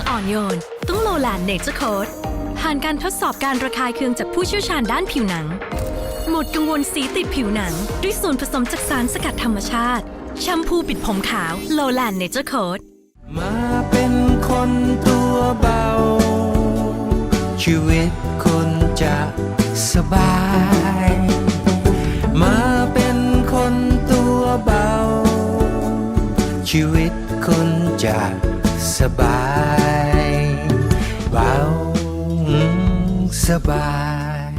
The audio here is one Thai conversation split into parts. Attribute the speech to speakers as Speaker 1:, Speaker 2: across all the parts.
Speaker 1: อย่างอ่อนโยน ต้องโลแลนเนเจอร์โคดผ่านการทดสอบการระคายเคืองจากผู้เชี่ยวชาญด้านผิวหนัง หมดกังวลสีติดผิวหนัง ด้วยส่วนผสมจากสารสกัดธรรมชาติ แชมพูปิดผมขาวโลแลนเนเจอร์โคด
Speaker 2: มาเป็นคนตัวเบา ชีวิตคนจะสบาย มาเป็นคนตัวเบา ชีวิตคนจะ สบายเบาสบาย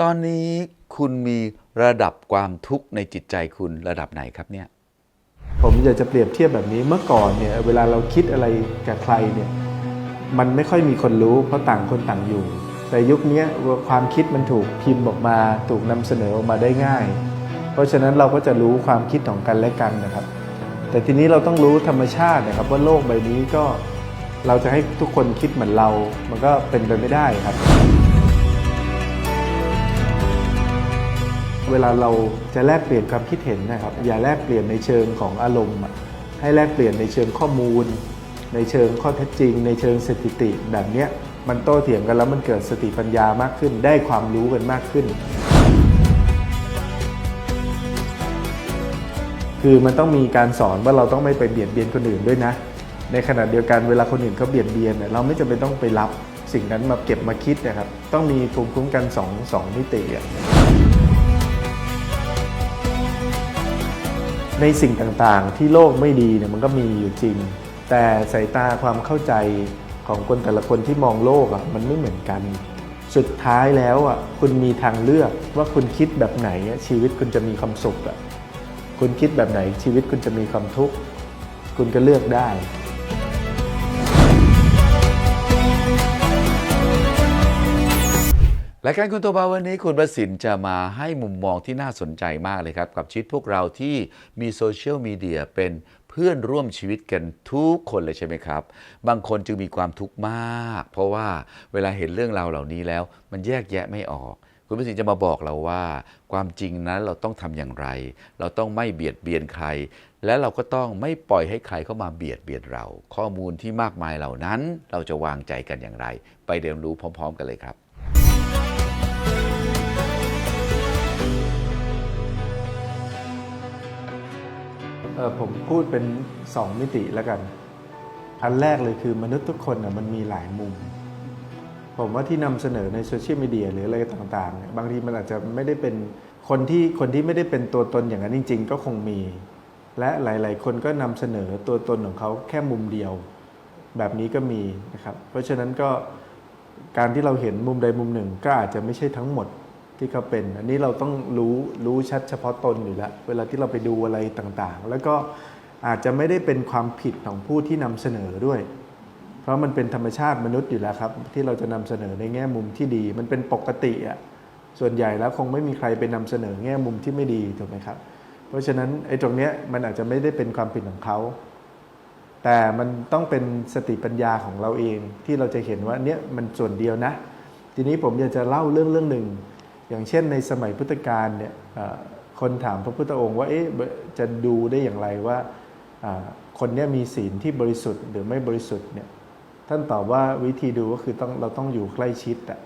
Speaker 3: ตอนนี้คุณมีระดับความทุกข์ในจิตใจคุณระดับไหนครับเนี่ย
Speaker 4: ผมอยากจะเปรียบเทียบแบบนี้เมื่อก่อนเนี่ยเวลาเราคิดอะไรกับใครเนี่ยมันไม่ค่อยมีคนรู้เพราะต่างคนต่างอยู่ แต่ยุคนี้ความคิดมันถูกพิมพ์ออกมา ถูกนำเสนอออกมาได้ง่าย เพราะฉะนั้นเราก็จะรู้ความคิดของกันและกันนะครับ แต่ทีนี้เราต้องรู้ธรรมชาตินะครับว่าโลกใบนี้ก็เราจะให้ทุกคนคิดเหมือนเรา มันก็เป็นไปไม่ได้ครับ เวลาเราจะแลกเปลี่ยนความคิดเห็นนะครับ อย่าแลกเปลี่ยนในเชิงของอารมณ์ ให้แลกเปลี่ยนในเชิงข้อมูล ในเชิงข้อเท็จจริง ในเชิงสถิติแบบนี้มันโต้เถียงกันแล้วมันเกิดสติปัญญามากขึ้น ได้ความรู้กันมากขึ้น คือมันต้องมีการสอนว่าเราต้องไม่ไปเบียดเบียนคนอื่นด้วยนะ ในขณะเดียวกันเวลาคนอื่นเขาเบียดเบียนเนี่ยเราไม่จำเป็นต้องไปรับสิ่งนั้นมาเก็บมาคิดนะครับ ต้องมีภูมิคุ้มกันสองสองมิติอะในสิ่งต่างๆ ที่โลกไม่ดีเนี่ยมันก็มีอยู่จริง แต่สายตาความเข้าใจของคนแต่ละคนที่มองโลกอะมันไม่เหมือนกัน สุดท้ายแล้วอะคุณมีทางเลือกว่าคุณคิดแบบไหนชีวิตคุณจะมีความสุขอะ คุณคิดแบบไหนชีวิตคุณจะมีความทุกข์ คุณก็เลือกได้
Speaker 3: รายการคุณตัวเบาวันนี้คุณประสินจะมาให้มุมมองที่น่าสนใจมากเลยครับ กับชีวิตพวกเราที่มีโซเชียลมีเดียเป็นเพื่อนร่วมชีวิตกันทุกคนเลยใช่ไหมครับ บางคนจึงมีความทุกข์มาก เพราะว่าเวลาเห็นเรื่องราวเหล่านี้แล้ว มันแยกแยะไม่ออก คุณประสินจะมาบอกเราว่า ความจริงนั้นเราต้องทำอย่างไร เราต้องไม่เบียดเบียนใคร และเราก็ต้องไม่ปล่อยให้ใครเข้ามาเบียดเบียนเรา ข้อมูลที่มากมายเหล่านั้น เราจะวางใจกันอย่างไร ไปเรียนรู้พร้อม ๆ กันเลยครับ
Speaker 4: ผมพูดเป็น 2 มิติแล้วกัน อันแรกเลยคือมนุษย์ทุกคนมันมีหลายมุม ผมว่าที่นำเสนอในโซเชียลมีเดียหรืออะไรต่างๆเนี่ยบางทีมันอาจจะไม่ได้เป็นคนที่คนที่ไม่ได้เป็นตัวตนอย่างนั้นจริง ๆ ก็คงมี และหลาย ๆ คนก็นำเสนอตัวตนของเขาแค่มุมเดียว แบบนี้ก็มีนะครับ เพราะฉะนั้นก็การที่เราเห็นมุมใดมุมหนึ่งก็อาจจะไม่ใช่ทั้งหมดที่เขาเป็น อันนี้เราต้องรู้รู้ชัดเฉพาะตนอยู่แล้ว เวลาที่เราไปดูอะไรต่างๆ แล้วก็อาจจะไม่ได้เป็นความผิดของผู้ที่นำเสนอด้วย เพราะมันเป็นธรรมชาติมนุษย์อยู่แล้วครับ ที่เราจะนำเสนอในแง่มุมที่ดี มันเป็นปกติอะส่วนใหญ่แล้วคงไม่มีใครไปนำเสนอแง่มุมที่ไม่ดีถูกไหมครับ เพราะฉะนั้นไอ้ตรงเนี้ยมันอาจจะไม่ได้เป็นความผิดของเขา แต่มันต้องเป็นสติปัญญาของเราเองที่เราจะเห็นว่าเนี่ยมันส่วนเดียวนะ ทีนี้ผมอยากจะเล่าเรื่องเรื่องหนึ่งอย่างเช่นในสมัยพุทธกาลเนี่ยคนถามพระพุทธองค์ว่าเอ๊ะจะดูได้อย่างไรว่าคนเนี้ยมีศีลที่บริสุทธิ์หรือไม่บริสุทธิ์เนี่ย ท่านตอบว่าวิธีดูก็คือต้องเราต้องอยู่ใกล้ชิดอะ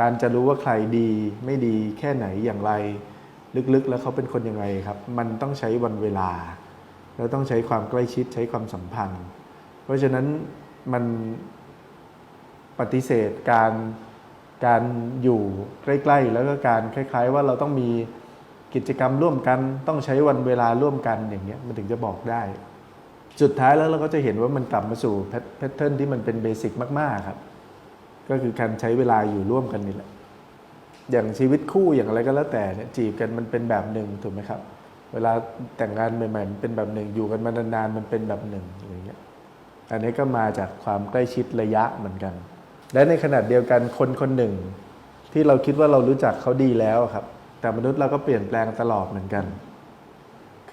Speaker 4: การจะรู้ว่าใครดีไม่ดีแค่ไหนอย่างไร ลึกๆแล้วเขาเป็นคนยังไงครับ มันต้องใช้วันเวลา แล้วต้องใช้ความใกล้ชิดใช้ความสัมพันธ์ เพราะฉะนั้นมันปฏิเสธการการอยู่ใกล้ ๆ แล้วก็การคล้าย ๆ ว่าเราต้องมีกิจกรรมร่วมกัน ต้องใช้วันเวลาร่วมกันอย่างเงี้ยมันถึงจะบอกได้ สุดท้ายแล้วเราก็จะเห็นว่ามันกลับมาสู่แพทเทิร์นที่มันเป็นเบสิกมาก ๆ ครับ ก็คือการใช้เวลาอยู่ร่วมกันนี่แหละ อย่างชีวิตคู่อย่างอะไรก็แล้วแต่เนี่ยจีบกันมันเป็นแบบหนึ่งถูกไหมครับ เวลาแต่งงานใหม่ๆมันเป็นแบบหนึ่งอยู่กันมานานๆมันเป็นแบบหนึ่งอะไรเงี้ยอันนี้ก็มาจากความใกล้ชิดระยะเหมือนกัน และในขณะเดียวกันคนคนหนึ่ง ที่เราคิดว่าเรารู้จักเขาดีแล้วครับ แต่มนุษย์เราก็เปลี่ยนแปลงตลอดเหมือนกัน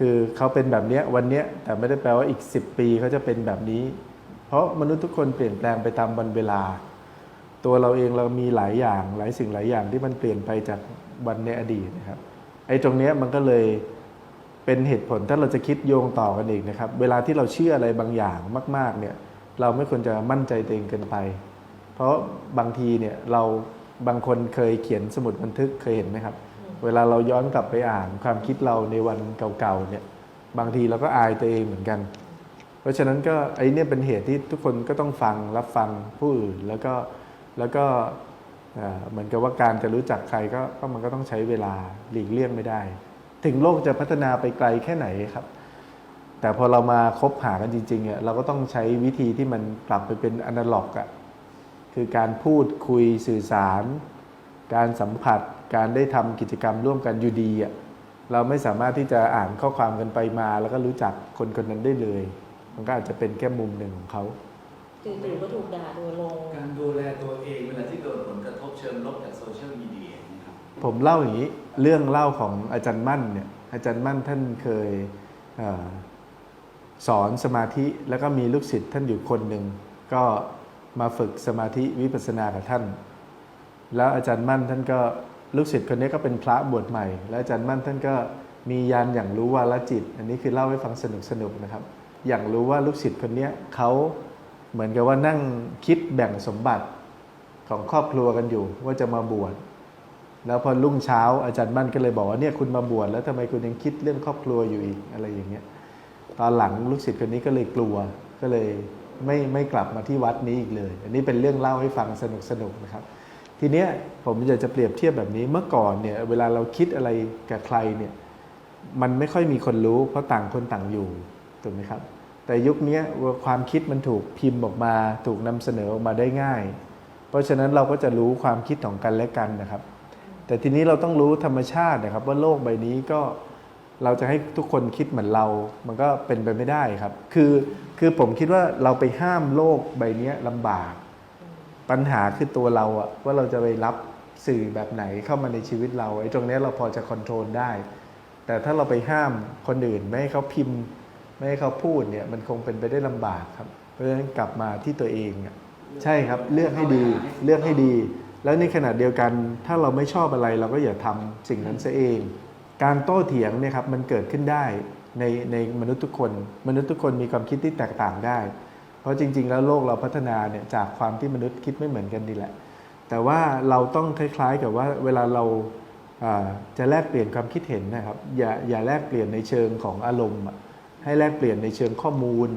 Speaker 4: คือเขาเป็นแบบนี้วันนี้แต่ไม่ได้แปลว่าอีก 10 ปีเขาจะเป็นแบบนี้ เพราะมนุษย์ทุกคนเปลี่ยนแปลงไปตามวันเวลา ตัวเราเองเรามีหลายอย่างหลายสิ่งหลายอย่างที่มันเปลี่ยนไปจากวันในอดีตนะครับไอ้ตรงนี้มันก็เลยเป็นเหตุผลถ้าเราจะคิดโยงต่อกันอีกนะครับ เวลาที่เราเชื่ออะไรบางอย่างมาก ๆเนี่ยเราไม่ควรจะมั่นใจตัวเองเกินไป เพราะบางทีเนี่ยเราบางคนเคยเขียนสมุดบันทึกเคยเห็นไหมครับ เวลาเราย้อนกลับไปอ่านความคิดเราในวันเก่าๆเนี่ยบางทีเราก็อายตัวเองเหมือนกัน เพราะฉะนั้นก็ไอ้เนี่ยเป็นเหตุที่ทุกคนก็ต้องฟังรับฟังผู้อื่นแล้วก็แล้วก็เอ่อเหมือนกับว่าการจะรู้จักใครก็ก็มันก็ต้องใช้เวลาหลีกเลี่ยงไม่ได้ ถึงโลกจะพัฒนาไปไกลแค่ไหนครับ แต่พอเรามาคบหากันจริงๆอะเราก็ต้องใช้วิธีที่มันกลับไปเป็นอนาล็อกอะคือการพูดคุยสื่อสาร การสัมผัส การได้ทำกิจกรรมร่วมกันอยู่ดีอะเราไม่สามารถที่จะอ่านข้อความกันไปมา แล้วก็รู้จักคนคนนั้นได้เลย มันก็อาจจะเป็นแค่มุมหนึ่งของเขา
Speaker 5: จู่ๆก็ถูกด่าโดยลง
Speaker 3: การดูแลตัวเองเวลาที่โดนผลกระทบเชิงลบจากโซเชียลมีเดียนะครับ
Speaker 4: ผมเล่าอย่างนี้เรื่องเล่าของอาจารย์มั่นเนี่ยอาจารย์มั่นท่านเคยเออสอนสมาธิแล้วก็มีลูกศิษย์ท่านอยู่คนหนึ่งก็มาฝึกสมาธิวิปัสสนากับท่าน แล้วอาจารย์มั่นท่านก็ ลูกศิษย์คนนี้ก็เป็นพระบวชใหม่ แล้วอาจารย์มั่นท่านก็มียานอย่างรู้วาลจิต อันนี้คือเล่าให้ฟังสนุกสนุกๆนะครับ อย่างรู้ว่าลูกศิษย์คนนี้เขาเหมือนกับว่านั่งคิดแบ่งสมบัติของครอบครัวกันอยู่ว่าจะมาบวชแล้วพอรุ่งเช้าอาจารย์มั่นก็เลยบอกว่าเนี่ยคุณมาบวชแล้วทำไมคุณยังคิดเรื่องครอบครัวอยู่อีกอะไรอย่างเงี้ยตอนหลังลูกศิษย์คนนี้ก็เลยกลัวก็เลยไม่ไม่กลับมาที่วัดนี้อีกเลย อันนี้เป็นเรื่องเล่าให้ฟังสนุกสนุกนะครับ ทีเนี้ยผมอยากจะเปรียบเทียบแบบนี้เมื่อก่อนเนี่ยเวลาเราคิดอะไรกับใครเนี่ยมันไม่ค่อยมีคนรู้ เพราะต่างคนต่างอยู่ถูกไหมครับ แต่ยุคนี้ความคิดมันถูกพิมพ์ออกมา ถูกนำเสนอออกมาได้ง่าย เพราะฉะนั้นเราก็จะรู้ความคิดของกันและกันนะครับ แต่ทีนี้เราต้องรู้ธรรมชาตินะครับ ว่าโลกใบนี้ก็เราจะให้ทุกคนคิดเหมือนเรา มันก็เป็นไปไม่ได้ครับ คือคือผมคิดว่าเราไปห้ามโลกใบนี้ลำบาก ปัญหาคือตัวเราอะว่าเราจะไปรับสื่อแบบไหนเข้ามาในชีวิตเราไอ้ตรงนี้เราพอจะคอนโทรลได้ แต่ถ้าเราไปห้ามคนอื่น ไม่ให้เขาพิมพ์ ไม่ให้เขาพูดเนี่ยมันคงเป็นไปได้ลำบากครับ เพราะฉะนั้นกลับมาที่ตัวเองอะใช่ครับเลือกให้ดีเลือกให้ดี แล้วในขณะเดียวกัน ถ้าเราไม่ชอบอะไรเราก็อย่าทำสิ่งนั้นซะเอง การโต้เถียงเนี่ยครับมันเกิดขึ้นได้ในในมนุษย์ทุกคน มนุษย์ทุกคนมีความคิดที่แตกต่างได้ เพราะจริง ๆ แล้วโลกเราพัฒนาเนี่ยจากความที่มนุษย์คิดไม่เหมือนกันนี่แหละ แต่ว่าเราต้องคล้ายๆกับว่าเวลาเราจะแลกเปลี่ยนความคิดเห็นนะครับ อย่าอย่าแลกเปลี่ยนในเชิงของอารมณ์อะให้แลกเปลี่ยนในเชิงข้อมูล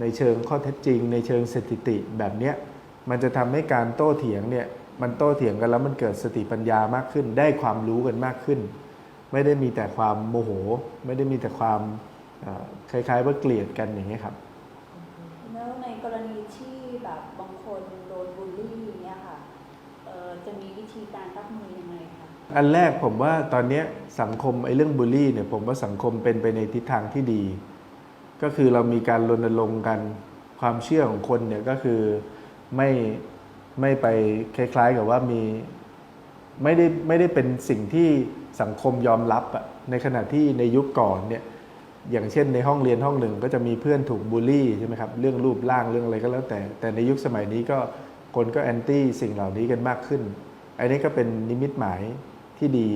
Speaker 4: ในเชิงข้อเท็จจริง ในเชิงสถิติแบบเนี้ยมันจะทำให้การโต้เถียงเนี่ยมันโต้เถียงกันแล้วมันเกิดสติปัญญามากขึ้น ได้ความรู้กันมากขึ้น ไม่ได้มีแต่ความโมโห ไม่ได้มีแต่ความคล้ายๆว่าเกลียดกันอย่างนี้ยครับ
Speaker 5: กรณีที่แบบบางคนโดนบูลลี่อย่างเงี้ยค่ะเอ่อจะมีวิธีการรับมือยังไงคะ
Speaker 4: อันแรกผมว่าตอนเนี้ยสังคมไอ้เรื่องบูลลี่เนี่ยผมว่าสังคมเป็นไปในทิศทางที่ดี ก็คือเรามีการรณรงค์กันความเชื่อของคนเนี่ยก็คือไม่ไม่ไปคล้ายๆกับว่ามีไม่ได้ไม่ได้เป็นสิ่งที่สังคมยอมรับอะในขณะที่ในยุคก่อนเนี่ย อย่างเช่นในห้องเรียนห้องหนึ่งก็จะมีเพื่อนถูกบูลลี่ใช่ไหมครับเรื่องรูปร่างเรื่องอะไรก็แล้วแต่ แต่ในยุคสมัยนี้ก็คนก็แอนตี้สิ่งเหล่านี้กันมากขึ้น อันนี้ก็เป็นนิมิตหมายที่ดี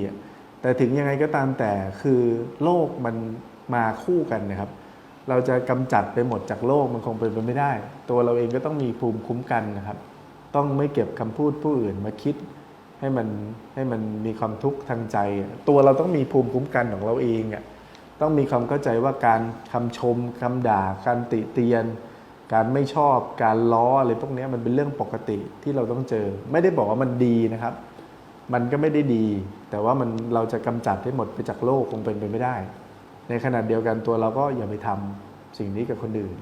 Speaker 4: แต่ถึงยังไงก็ตามแต่คือโลกมันมาคู่กันนะครับ เราจะกำจัดไปหมดจากโลกมันคงเป็นไปไม่ได้ ตัวเราเองก็ต้องมีภูมิคุ้มกันนะครับ ต้องไม่เก็บคำพูดผู้อื่นมาคิดให้มันให้มันมีความทุกข์ทางใจ ตัวเราต้องมีภูมิคุ้มกันของเราเองอะ ต้องมีความเข้าใจว่าการคำชมคำด่า การติเตียน การไม่ชอบ การล้ออะไรพวกนี้มันเป็นเรื่องปกติที่เราต้องเจอ ไม่ได้บอกว่ามันดีนะครับ มันก็ไม่ได้ดี แต่ว่ามันเราจะกำจัดให้หมดไปจากโลกคงเป็นไปไม่ได้ ในขณะเดียวกันตัวเราก็อย่าไปทำสิ่งนี้กับคนอื่น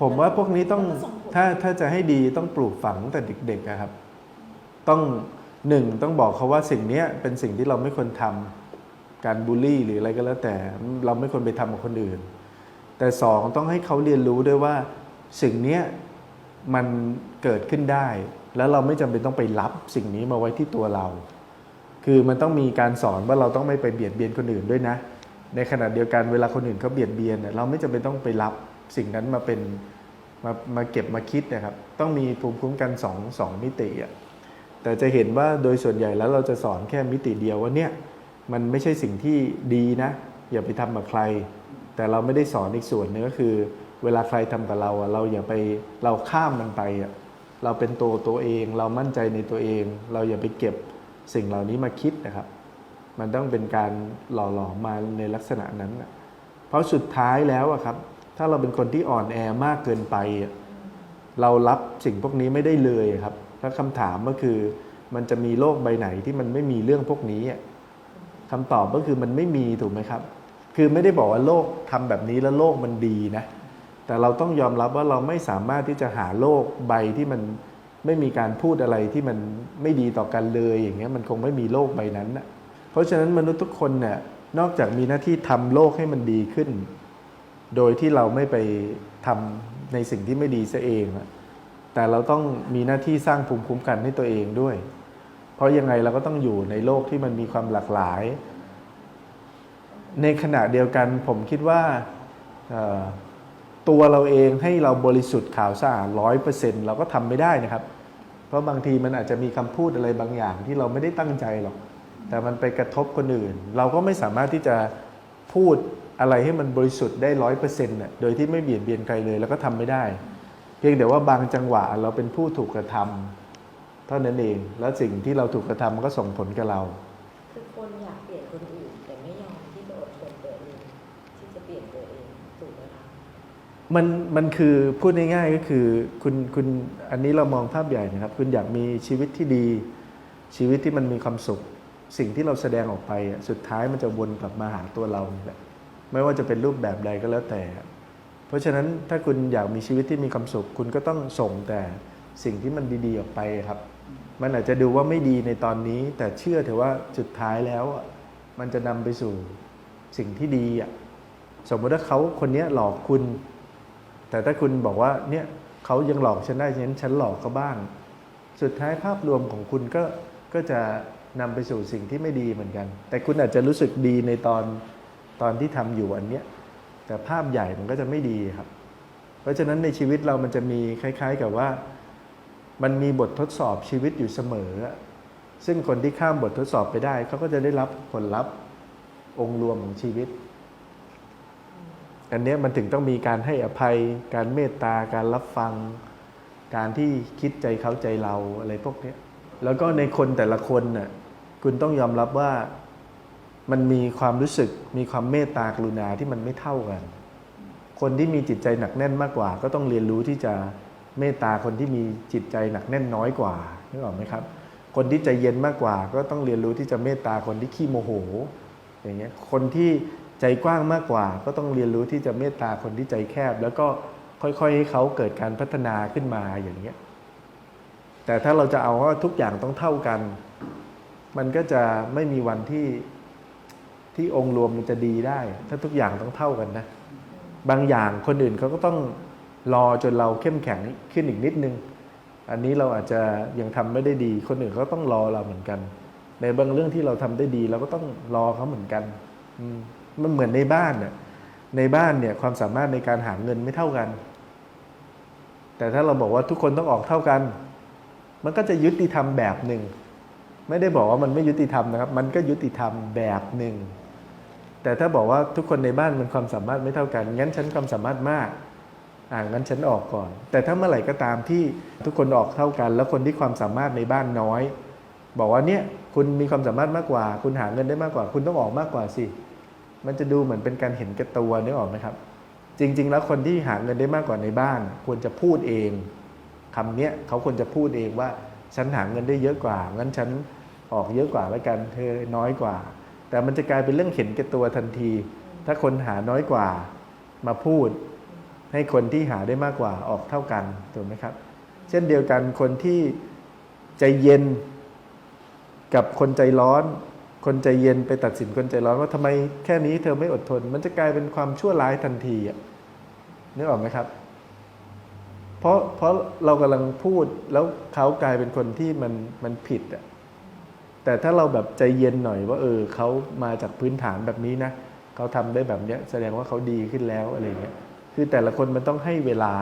Speaker 4: ผมว่าพวกนี้ต้องถ้าถ้าจะให้ดีต้องปลูกฝังแต่เด็กๆนะครับ ต้องหนึ่งต้องบอกเขาว่าสิ่งนี้เป็นสิ่งที่เราไม่ควรทำ การบูลลี่หรืออะไรก็แล้วแต่เราไม่ควรไปทำกับคนอื่น แต่สองต้องให้เขาเรียนรู้ด้วยว่าสิ่งนี้มันเกิดขึ้นได้ แล้วเราไม่จำเป็นต้องไปรับสิ่งนี้มาไว้ที่ตัวเรา คือมันต้องมีการสอนว่าเราต้องไม่ไปเบียดเบียนคนอื่นด้วยนะ ในขณะเดียวกันเวลาคนอื่นเขาเบียดเบียนเนี่ยเราไม่จำเป็นต้องไปรับสิ่งนั้นมาเป็นมามาเก็บมาคิดนะครับ ต้องมีภูมิคุ้มกันสองสองมิติอะแต่จะเห็นว่าโดยส่วนใหญ่แล้วเราจะสอนแค่มิติเดียวว่าเนี่ย มันไม่ใช่สิ่งที่ดีนะ อย่าไปทำกับใคร แต่เราไม่ได้สอนอีกส่วนหนึงก็คือ เวลาใครทำกับเราอะเราอย่าไปเราข้ามมันไปอะเราเป็นตัวตัวเอง เรามั่นใจในตัวเอง เราอย่าไปเก็บสิ่งเหล่านี้มาคิดนะครับ มันต้องเป็นการหล่อหลอมมาในลักษณะนั้นนะเพราะสุดท้ายแล้วอะครับ ถ้าเราเป็นคนที่อ่อนแอมากเกินไป เรารับสิ่งพวกนี้ไม่ได้เลยครับ แล้วคำถามก็คือ มันจะมีโลกใบไหนที่มันไม่มีเรื่องพวกนี้อ คำตอบก็คือมันไม่มีถูกไหมครับ คือไม่ได้บอกว่าโลกทำแบบนี้แล้วโลกมันดีนะ แต่เราต้องยอมรับว่าเราไม่สามารถที่จะหาโลกใบที่มันไม่มีการพูดอะไรที่มันไม่ดีต่อกันเลยอย่างเงี้ยมันคงไม่มีโลกใบนั้นนะเพราะฉะนั้นมนุษย์ทุกคนเนี่ยนอกจากมีหน้าที่ทำโลกให้มันดีขึ้น โดยที่เราไม่ไปทำในสิ่งที่ไม่ดีซะเองอะแต่เราต้องมีหน้าที่สร้างภูมิคุ้มกันให้ตัวเองด้วย เพราะยังไงเราก็ต้องอยู่ในโลกที่มันมีความหลากหลาย ในขณะเดียวกันผมคิดว่าตัวเราเองให้เราบริสุทธิ์ข่าวสะอาดร้อยเปอร์เซ็นต์เราก็ทำไม่ได้นะครับ เพราะบางทีมันอาจจะมีคำพูดอะไรบางอย่างที่เราไม่ได้ตั้งใจหรอก แต่มันไปกระทบคนอื่น เราก็ไม่สามารถที่จะพูดอะไรให้มันบริสุทธิ์ได้ร้อยเปอร์เซ็นต์โดยที่ไม่เบียดเบียนใครเลย แล้วก็ทำไม่ได้ เพียงแต่ว่าบางจังหวะเราเป็นผู้ถูกกระทำ เท่านั้นเอง แล้วสิ่งที่เราถูกกระทำมันก็ส่งผลกับเรา
Speaker 6: คือคนอยากเปลี่ยนคนอื่นแต่ไม่ยอมที่จะอดทนตัวเองที่จะเปลี่ยนตัวเองถูกไหมคะ
Speaker 4: มันมันคือพูดง่ายๆก็คือคุณคุณอันนี้เรามองภาพใหญ่นะครับ คุณอยากมีชีวิตที่ดี ชีวิตที่มันมีความสุข สิ่งที่เราแสดงออกไปอะสุดท้ายมันจะวนกลับมาหาตัวเรานี่แหละไม่ว่าจะเป็นรูปแบบใดก็แล้วแต่ เพราะฉะนั้นถ้าคุณอยากมีชีวิตที่มีความสุข คุณก็ต้องส่งแต่สิ่งที่มันดีๆออกไปครับ มันอาจจะดูว่าไม่ดีในตอนนี้ แต่เชื่อเถอะว่าสุดท้ายแล้วมันจะนำไปสู่สิ่งที่ดีอะสมมติว่าเขาคนเนี้ยหลอกคุณ แต่ถ้าคุณบอกว่าเนี่ยเขายังหลอกฉันได้ฉะนั้นฉันหลอกเขาบ้าง สุดท้ายภาพรวมของคุณก็ก็จะนำไปสู่สิ่งที่ไม่ดีเหมือนกัน แต่คุณอาจจะรู้สึกดีในตอนตอนที่ทำอยู่อันเนี้ยแต่ภาพใหญ่มันก็จะไม่ดีครับ เพราะฉะนั้นในชีวิตเรามันจะมีคล้าย ๆ กับว่า มันมีบททดสอบชีวิตอยู่เสมอ ซึ่งคนที่ข้ามบททดสอบไปได้ เขาก็จะได้รับผลลัพธ์องค์รวมของชีวิต อันนี้มันถึงต้องมีการให้อภัย การเมตตา การรับฟัง การที่คิดใจเขาใจเราอะไรพวกนี้แล้วก็ในคนแต่ละคนน่ะ คุณต้องยอมรับว่ามันมีความรู้สึก มีความเมตตากรุณาที่มันไม่เท่ากัน คนที่มีจิตใจหนักแน่นมากกว่า ก็ต้องเรียนรู้ที่จะ เมตตาคนที่มีจิตใจหนักแน่นน้อยกว่านึกออกไหมครับ คนที่ใจเย็นมากกว่า ก็ต้องเรียนรู้ที่จะเมตตาคนที่ขี้โมโห อย่างเงี้ยคนที่ใจกว้างมากกว่า ก็ต้องเรียนรู้ที่จะเมตตาคนที่ใจแคบ แล้วก็ค่อยๆให้เขาเกิดการพัฒนาขึ้นมาอย่างเงี้ยแต่ถ้าเราจะเอาว่าทุกอย่างต้องเท่ากัน มันก็จะไม่มีวันที่ที่องค์รวมมันจะดีได้ ถ้าทุกอย่างต้องเท่ากันนะ บางอย่างคนอื่นเขาก็ต้อง รอจนเราเข้มแข็งขึ้นอีกนิดนึง อันนี้เราอาจจะยังทำไม่ได้ดี คนอื่นเขาก็ต้องรอเราเหมือนกัน ในบางเรื่องที่เราทำได้ดี เราก็ต้องรอเขาเหมือนกันมมันเหมือนในบ้านเนี่ยในบ้านเนี่ยความสามารถในการหาเงินไม่เท่ากัน แต่ถ้าเราบอกว่าทุกคนต้องออกเท่ากัน มันก็จะยุติธรรมแบบหนึ่ง ไม่ได้บอกว่ามันไม่ยุติธรรมนะครับ มันก็ยุติธรรมแบบหนึ่ง แต่ถ้าบอกว่าทุกคนในบ้านมันความสามารถไม่เท่ากัน งั้นฉันความสามารถมาก อ่างั้นฉันออกก่อน แต่ถ้าเมื่อไหร่ก็ตามที่ทุกคนออกเท่ากัน แล้วคนที่ความสามารถในบ้านน้อย บอกว่าเนี่ยคุณมีความสามารถมากกว่า คุณหาเงินได้มากกว่า คุณต้องออกมากกว่าสิ มันจะดูเหมือนเป็นการเห็นแก่ตัวนึกออกไหมครับ จริง ๆ แล้วคนที่หาเงินได้มากกว่าในบ้าน ควรจะพูดเองคำเนี้ยเขาควรจะพูดเองว่าฉันหาเงินได้เยอะกว่า งั้นฉันออกเยอะกว่าแล้วกัน เธอน้อยกว่า แต่มันจะกลายเป็นเรื่องเห็นแก่ตัวทันที ถ้าคนหาน้อยกว่ามาพูด ให้คนที่หาได้มากกว่าออกเท่ากันถูกไหมครับ เช่นเดียวกันคนที่ใจเย็นกับคนใจร้อน คนใจเย็นไปตัดสินคนใจร้อนว่าทำไมแค่นี้เธอไม่อดทน มันจะกลายเป็นความชั่วร้ายทันทีอะนึกออกไหมครับ เพราะเพราะเรากำลังพูดแล้วเขากลายเป็นคนที่มันมันผิดอะแต่ถ้าเราแบบใจเย็นหน่อยว่า เออเขามาจากพื้นฐานแบบนี้นะเขาทำได้แบบเนี้ยแสดงว่าเขาดีขึ้นแล้วอะไรเงี้ย คือแต่ละคนมันต้องให้เวลา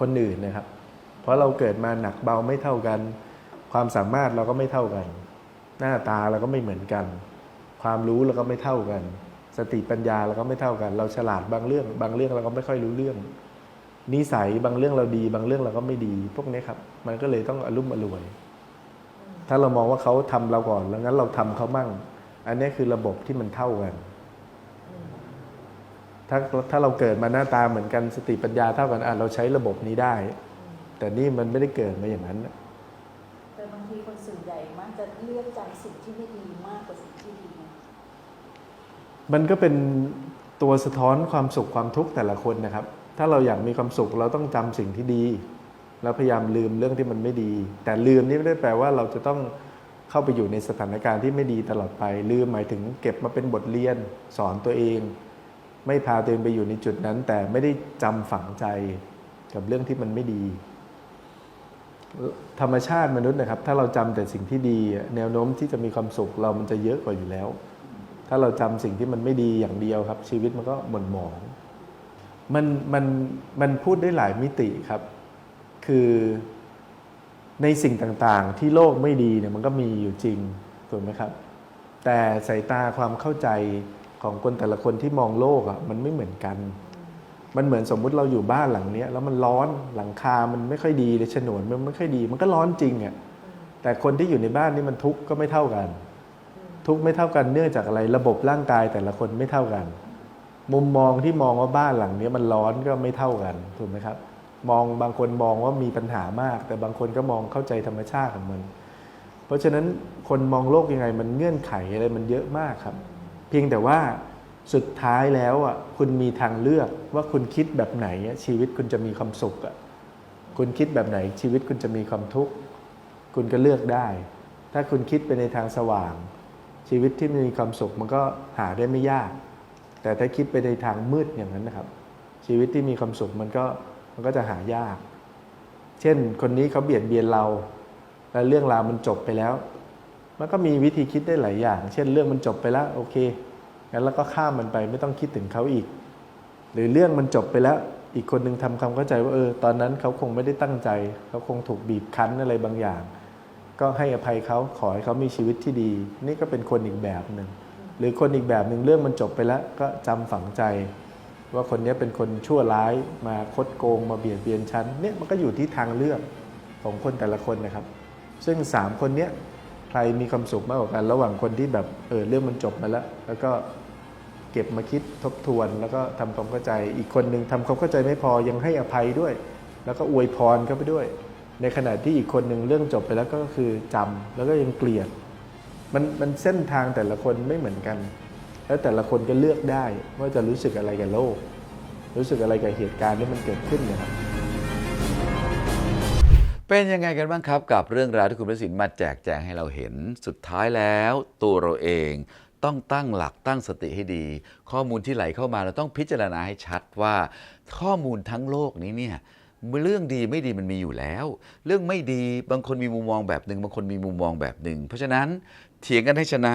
Speaker 4: คนอื่นนะครับ เพราะเราเกิดมาหนักเบาไม่เท่ากัน ความสามารถเราก็ไม่เท่ากัน หน้าตาเราก็ไม่เหมือนกัน ความรู้เราก็ไม่เท่ากัน สติปัญญาเราก็ไม่เท่ากัน เราฉลาดบางเรื่อง บางเรื่องเราก็ไม่ค่อยรู้เรื่อง นิสัยบางเรื่องเราดี บางเรื่องเราก็ไม่ดี พวกนี้ครับ มันก็เลยต้องอารมณ์อรวย ถ้าเรามองว่าเขาทำเราก่อนแล้วงั้นเราทำเขามั่ง อันนี้คือระบบที่มันเท่ากัน ถ้าถ้าเราเกิดมาหน้าตาเหมือนกันสติปัญญาเท่ากันอะเราใช้ระบบนี้ได้ แต่นี่มันไม่ได้เกิดมาอย่างนั้น
Speaker 5: แต่บางทีคนส่วนใหญ่มักจะเลือกจำสิ่งที่ไม่ดีมากกว่าสิ่งที่ดีนะ
Speaker 4: มันก็เป็นตัวสะท้อนความสุขความทุกข์แต่ละคนนะครับ ถ้าเราอยากมีความสุขเราต้องจำสิ่งที่ดีแล้วพยายามลืมเรื่องที่มันไม่ดี แต่ลืมนี่ไม่ได้แปลว่าเราจะต้องเข้าไปอยู่ในสถานการณ์ที่ไม่ดีตลอดไป ลืมหมายถึงเก็บมาเป็นบทเรียนสอนตัวเอง ไม่พาตัวเองไปอยู่ในจุดนั้น แต่ไม่ได้จำฝังใจกับเรื่องที่มันไม่ดี ธรรมชาติมนุษย์นะครับ ถ้าเราจำแต่สิ่งที่ดี แนวโน้มที่จะมีความสุขเรามันจะเยอะกว่าอยู่แล้ว ถ้าเราจำสิ่งที่มันไม่ดีอย่างเดียวครับ ชีวิตมันก็หม่นหมองมันมันมันพูดได้หลายมิติครับ คือในสิ่งต่างๆ ที่โลกไม่ดีเนี่ยมันก็มีอยู่จริงถูกไหมครับ แต่สายตาความเข้าใจ ของคนแต่ละคนที่มองโลกอะมันไม่เหมือนกัน มันเหมือนสมมุติเราอยู่บ้านหลังเนี้ยแล้วมันร้อนหลังคา มันไม่ค่อยดีเลยฉนวนมันไม่ค่อยดี มันก็ร้อนจริงอะแต่คนที่อยู่ในบ้านนี่มันทุกข์ก็ไม่เท่ากัน ทุกข์ไม่เท่ากันเนื่องจากอะไรระบบร่างกายแต่ละคนไม่เท่ากัน มุมมองที่มองว่าบ้านหลังนี้มันร้อนก็ไม่เท่ากันถูกไหมครับ มองบางคนมองว่ามีปัญหามาก แต่บางคนก็มองเข้าใจธรรมชาติของมัน เพราะฉะนั้นคนมองโลกยังไงมันเงื่อนไขอะไรมันเยอะมากครับ เพียงแต่ว่าสุดท้ายแล้วอะคุณมีทางเลือกว่าคุณคิดแบบไหนชีวิตคุณจะมีความสุขอะคุณคิดแบบไหนชีวิตคุณจะมีความทุกข์คุณก็เลือกได้ ถ้าคุณคิดไปในทางสว่าง ชีวิตที่มีความสุขมันก็หาได้ไม่ยาก แต่ถ้าคิดไปในทางมืดอย่างนั้นนะครับ ชีวิตที่มีความสุขมันก็มันก็จะหายาก เช่น คนนี้เขาเบียดเบียนเรา แล้วเรื่องราวมันจบไปแล้ว มันก็มีวิธีคิดได้หลายอย่าง เช่นเรื่องมันจบไปแล้วโอเค งั้นแล้วก็ข้ามมันไปไม่ต้องคิดถึงเขาอีก หรือเรื่องมันจบไปแล้วอีกคนหนึ่งทำความเข้าใจว่าเออตอนนั้นเขาคงไม่ได้ตั้งใจ เขาคงถูกบีบคั้นอะไรบางอย่าง ก็ให้อภัยเขาขอให้เขามีชีวิตที่ดี นี่ก็เป็นคนอีกแบบหนึ่งหรือคนอีกแบบหนึ่งเรื่องมันจบไปแล้วก็จำฝังใจ ว่าคนนี้เป็นคนชั่วร้ายมาคดโกงมาเบียดเบียนฉันเนี่ยมันก็อยู่ที่ทางเลือกของคนแต่ละคนนะครับ ซึ่งสามคนเนี้ยใครมีความสุขมากกว่ากัน ระหว่างคนที่แบบเออเรื่องมันจบมาแล้ว แล้วก็ เก็บมาคิดทบทวน แล้วก็ทำความเข้าใจ อีกคนหนึ่งทำความเข้าใจไม่พอยังให้อภัยด้วย แล้วก็อวยพรเข้าไปด้วย ในขณะที่อีกคนหนึ่งเรื่องจบไปแล้วก็คือจำแล้วก็ยังเกลียดมันมันเส้นทางแต่ละคนไม่เหมือนกัน แล้วแต่ละคนก็เลือกได้ว่าจะรู้สึกอะไรกับโลก รู้สึกอะไรกับเหตุการณ์ที่มันเกิดขึ้นนะครับ
Speaker 3: เป็นยังไงกันบ้างครับกับเรื่องราวที่คุณประสิทธิ์มาแจกแจงให้เราเห็นสุดท้ายแล้ว ตัวเราเอง ต้องตั้งหลักตั้งสติให้ดี ข้อมูลที่ไหลเข้ามาเราต้องพิจารณาให้ชัดว่า ข้อมูลทั้งโลกนี้เนี่ยเรื่องดีไม่ดีมันมีอยู่แล้ว เรื่องไม่ดีบางคนมีมุมมองแบบหนึ่งบางคนมีมุมมองแบบหนึ่ง เพราะฉะนั้นเถียงกันให้ชนะ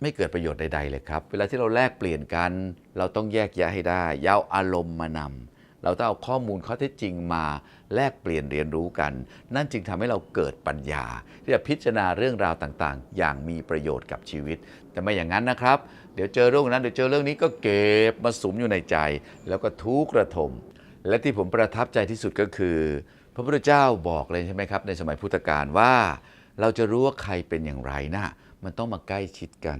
Speaker 3: ไม่เกิดประโยชน์ใดๆเลยครับ เวลาที่เราแลกเปลี่ยนกัน เราต้องแยกแยะให้ได้อยาวอารมณ์มานำ เราต้องเอาข้อมูลข้อเท็จจริงมาแลกเปลี่ยนเรียนรู้กัน นั่นจึงทำให้เราเกิดปัญญา ที่จะพิจารณาเรื่องราวต่างๆ อย่างมีประโยชน์กับชีวิต แต่ไม่อย่างนั้นนะครับ เดี๋ยวเจอเรื่องนั้นเดี๋ยวเจอเรื่องนี้ก็เก็บมาสุมอยู่ในใจ แล้วก็ทุกข์ระทม และที่ผมประทับใจที่สุดก็คือ พระพุทธเจ้าบอกเลยใช่ไหมครับ ในสมัยพุทธกาลว่า เราจะรู้ว่าใครเป็นอย่างไรนะมันต้องมาใกล้ชิดกัน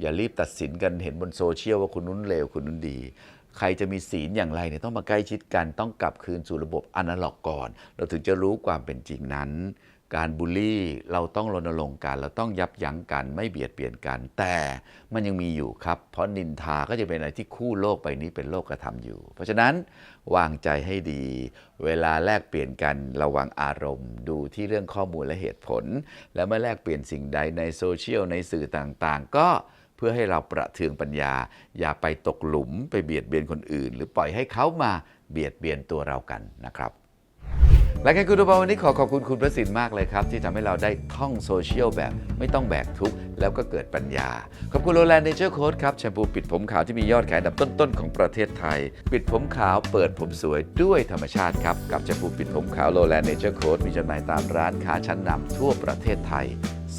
Speaker 3: อย่ารีบตัดสินกันเห็นบนโซเชียลว่าคุณนู้นเลวคุณนู้นดี ใครจะมีศีลอย่างไรเนี่ยต้องมาใกล้ชิดกันต้องกลับคืนสู่ระบบอนาล็อกก่อน เราถึงจะรู้ความเป็นจริงนั้น การบูลลี่เราต้องรณรงค์กัน เราต้องยับยั้งกันไม่เบียดเบียนกัน แต่มันยังมีอยู่ครับ เพราะนินทาก็จะเป็นอะไรที่คู่โลกไปนี้เป็นโลกกระทำอยู่ เพราะฉะนั้นวางใจให้ดี เวลาแลกเปลี่ยนกันระวังอารมณ์ ดูที่เรื่องข้อมูลและเหตุผล แล้วเมื่อแลกเปลี่ยนสิ่งใดในโซเชียลในสื่อต่างๆ ก็ พื่อให้เราประเทืองปัญญา อย่าไปตกหลุมไปเบียดเบียนคนอื่น หรือปล่อยให้เขามาเบียดเบียนตัวเรากันนะครับและการคุณดูบอวันนี้ขอขอบคุณคุณประสิทธิ์มากเลยครับ ที่ทำให้เราได้ท่องโซเชียลแบบไม่ต้องแบกทุกข์แล้วก็เกิดปัญญา ขอบคุณโรแลนด์เนเจอร์โค้ดครับ แชมพูปิดผมขาวที่มียอดขายอันดับต้นๆของประเทศไทย ปิดผมขาวเปิดผมสวยด้วยธรรมชาติครับ กับแชมพูปิดผมขาวโรแลนด์เนเจอร์โค้ดมีจำหน่ายตามร้านค้าชั้นนำทั่วประเทศไทย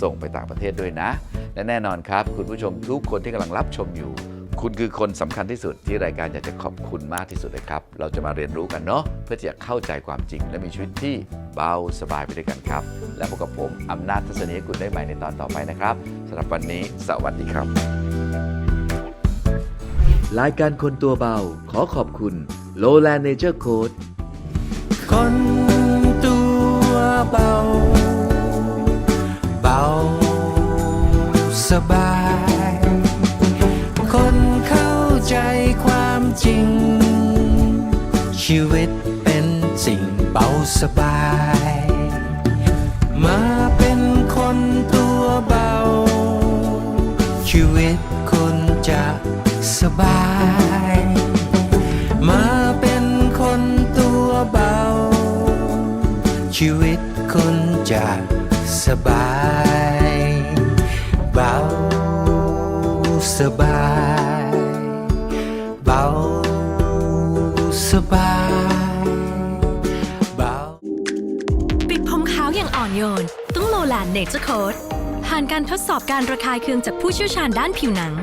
Speaker 3: ส่งไปต่างประเทศด้วยนะ และแน่นอนครับ คุณผู้ชมทุกคนที่กำลังรับชมอยู่ คุณคือคนสำคัญที่สุดที่รายการอยากจะขอบคุณมากที่สุดเลยครับ เราจะมาเรียนรู้กันเนาะเพื่อที่จะเข้าใจความจริง และมีชีวิตที่เบาสบายไปด้วยกันครับ และพบกับผมอำนาจทัศนียกุลได้ใหม่ในตอนต่อไปนะครับสำหรับวันนี้สวัสดีครับรายการคนตัวเบาขอขอบคุณ Lowland Nature Code
Speaker 2: คนตัวเบาเบา สบาย คนเข้าใจความจริง ชีวิตเป็นสิ่งเบาสบาย มาเป็นคนตัวเบา ชีวิตคนจะสบาย มาเป็นคนตัวเบา ชีวิตคนจะ สบาย เบาสบาย เบาสบาย เบา
Speaker 1: ปิดผมขาวอย่างอ่อนโยน ต้องโลแลนเนเจอร์โค้ดผ่านการทดสอบการระคายเคืองจากผู้เชี่ยวชาญด้านผิวหนัง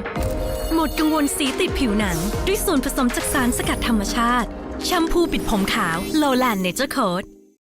Speaker 1: หมดกังวลสีติดผิวหนัง ด้วยส่วนผสมจากสารสกัดธรรมชาติแชมพูปิดผมขาวโลแลนเนเจอร์โค้ด